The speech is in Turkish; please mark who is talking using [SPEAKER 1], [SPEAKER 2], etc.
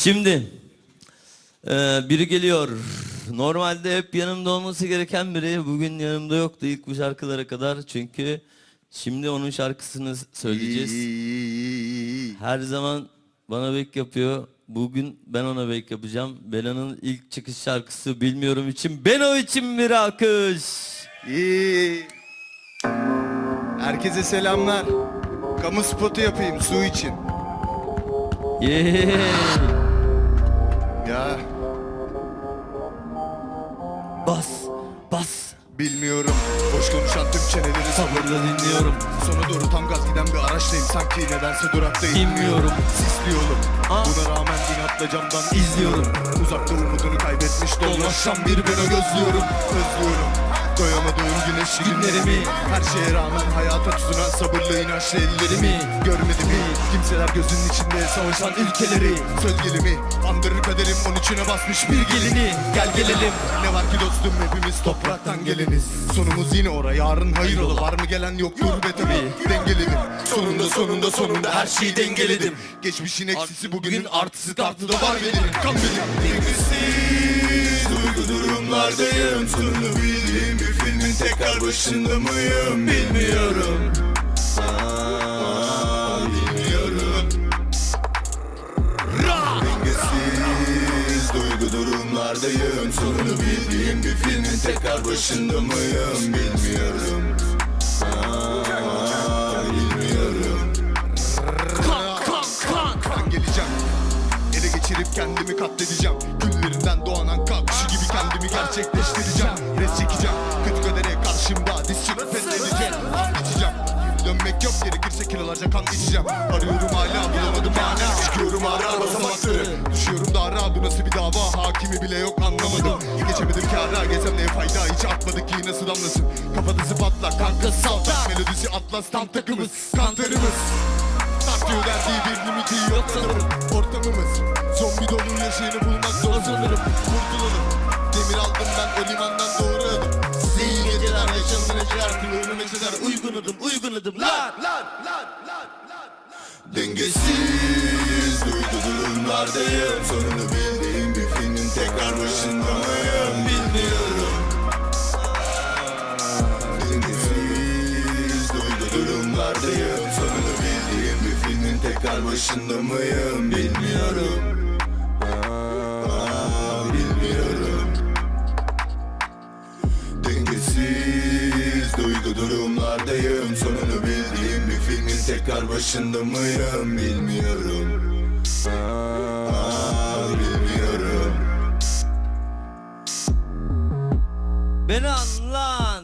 [SPEAKER 1] Şimdi eee, biri geliyor. Normalde hep yanımda olması gereken biri bugün yanımda yoktu ilk bu şarkılara kadar. Çünkü şimdi onun şarkısını söyleyeceğiz. Her zaman bana bek yapıyor. Bugün ben ona bek yapacağım. Bena'nın ilk çıkış şarkısı bilmiyorum için Beno için bir alkış.
[SPEAKER 2] İyi. Herkese selamlar. Kamu spotu yapayım su için.
[SPEAKER 1] Yeah.
[SPEAKER 2] Ya
[SPEAKER 1] Bas, bas.
[SPEAKER 2] bilmiyorum. Boş konuşan tüm çeneleri
[SPEAKER 1] Sabırla dinliyorum.
[SPEAKER 2] Sona doğru tam gaz giden bir araçtayım Sanki nedense duraktayım
[SPEAKER 1] Bilmiyorum.
[SPEAKER 2] Sisli yolum
[SPEAKER 1] Aa.
[SPEAKER 2] Buna rağmen inatla camdan
[SPEAKER 1] İzliyorum.
[SPEAKER 2] Uzakta umudunu kaybetmiş dolaşan bir beni gözlüyorum Özlüyorum Doyamadığım güneş günlerimi Her şeye rağmen hayata tutunan sabırlı inançlı ellerimi Görmedi mi? Kimseler gözünün içinde savaşan ülkeleri Sözgelimi andırır kaderim onun içine basmış bir gelini. Gel gelelim Ne var ki dostum hepimiz topraktan geleniz Sonumuz yine ora yarın hayır ola Var mı gelen yoktur be tabi Dengeledim Sonunda sonunda sonunda her şeyi dengeledim. Geçmişin eksisi bugünün artısı kartı da var benim. Kan benim. Dengesiz başında mıyım Bilmiyorum. Bilmiyorum Dengesiz duygu durumlardayım. Sonunu bildiğim bir filmin tekrar başında mıyım Bilmiyorum. Aa, Bilmiyorum Ben geleceğim. Ele geçirip kendimi katledeceğim. Güllerinden doğan kalkışı gibi kendimi gerçekleştireceğim. Res çekeceğim Dönmek yok gerekirse kilolarca kan içeceğim. Arıyorum hala bulamadım mana. Çıkıyorum ara basamakları. Düşüyorum da ara bu nasıl bir dava? Hakimi bile yok anlamadım. Geçemedim ki ara gezem neye fayda? Hiç atmadık ki nasıl damlasın Kafatası patlak kanka saltak Melodisi atlas tam takımız Kantarımız. Artıyor derdi bir limiti yok sanırım. Ortamımız Zombi dolu yaşayanı bulmak zor sanırım. Kurtulalım. Demir aldım ben o limandan doğru adım. Size iyi geceler yaşamın adım uygun adım Lan lan lan lan Dengesiz duygu durumlardayım Sonunu bildiğim bir filmin tekrar başında mıyım bilmiyorum. Dengesiz duygu durumlardayım Sonunu bildiğim bir filmin tekrar başında mıyım? Bilmiyorum durumlardayım. Sonunu bildiğim bir filmin tekrar başında mıyım bilmiyorum. Aa, Bilmiyorum.
[SPEAKER 1] Beni anla.